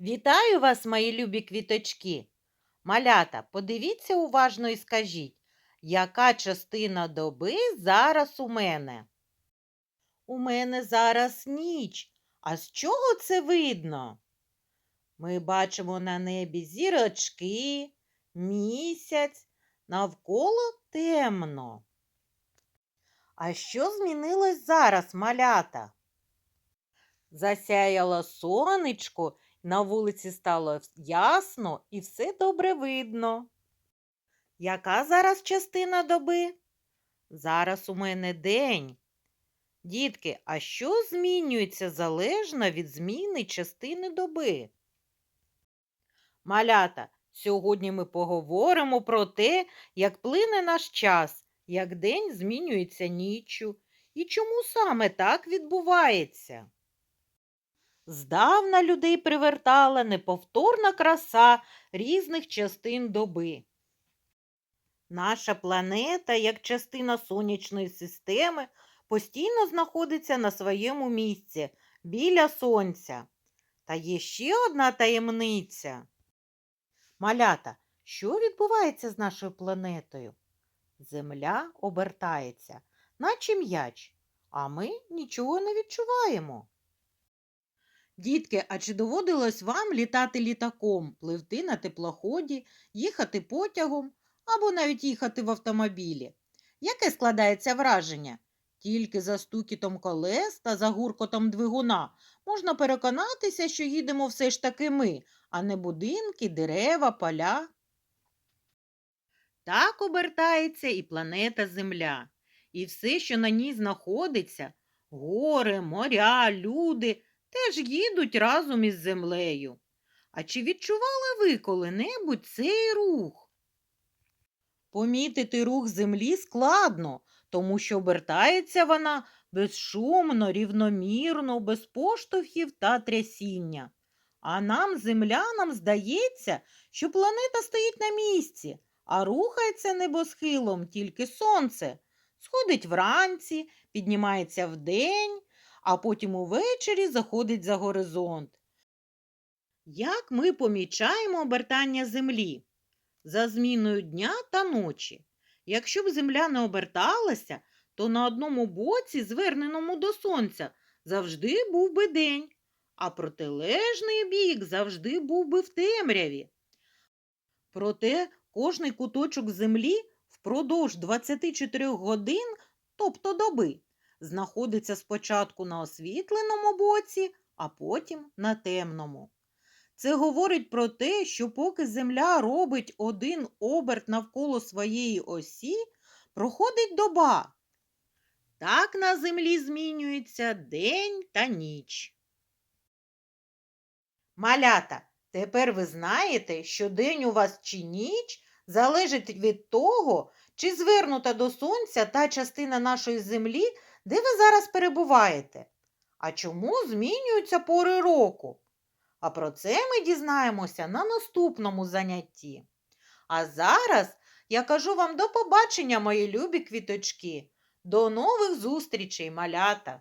Вітаю вас, мої любі квіточки. Малята, подивіться уважно і скажіть, яка частина доби зараз у мене? У мене зараз ніч. А з чого це видно? Ми бачимо на небі зірочки, місяць, навколо темно. А що змінилось зараз, малята? Засяяло сонечко, на вулиці стало ясно і все добре видно. Яка зараз частина доби? Зараз у мене день. Дітки, а що змінюється залежно від зміни частини доби? Малята, сьогодні ми поговоримо про те, як плине наш час, як день змінюється ніччю і чому саме так відбувається. Здавна людей привертала неповторна краса різних частин доби. Наша планета, як частина сонячної системи, постійно знаходиться на своєму місці біля сонця. Та є ще одна таємниця. Малята, що відбувається з нашою планетою? Земля обертається, наче м'яч, а ми нічого не відчуваємо. Дітки, а чи доводилось вам літати літаком, пливти на теплоході, їхати потягом або навіть їхати в автомобілі? Яке складається враження? Тільки за стукітом колес та за гуркотом двигуна можна переконатися, що їдемо все ж таки ми, а не будинки, дерева, поля. Так обертається і планета Земля, і все, що на ній знаходиться, гори, моря, люди, теж їдуть разом із землею. А чи відчували ви коли-небудь цей рух? Помітити рух землі складно, тому що обертається вона безшумно, рівномірно, без поштовхів та трясіння. А нам, землянам, здається, що планета стоїть на місці, а рухається небосхилом тільки сонце. Сходить вранці, піднімається вдень, а потім увечері заходить за горизонт. Як ми помічаємо обертання землі? За зміною дня та ночі. Якщо б земля не оберталася, то на одному боці, зверненому до сонця, завжди був би день, а протилежний бік завжди був би в темряві. Проте кожний куточок землі впродовж 24 годин, тобто доби, знаходиться спочатку на освітленому боці, а потім на темному. Це говорить про те, що поки Земля робить один оберт навколо своєї осі, проходить доба. Так на землі змінюється день та ніч. Малята, тепер ви знаєте, що день у вас чи ніч залежить від того, чи звернута до сонця та частина нашої землі, де ви зараз перебуваєте. А чому змінюються пори року? А про це ми дізнаємося на наступному занятті. А зараз я кажу вам до побачення, мої любі квіточки. До нових зустрічей, малята!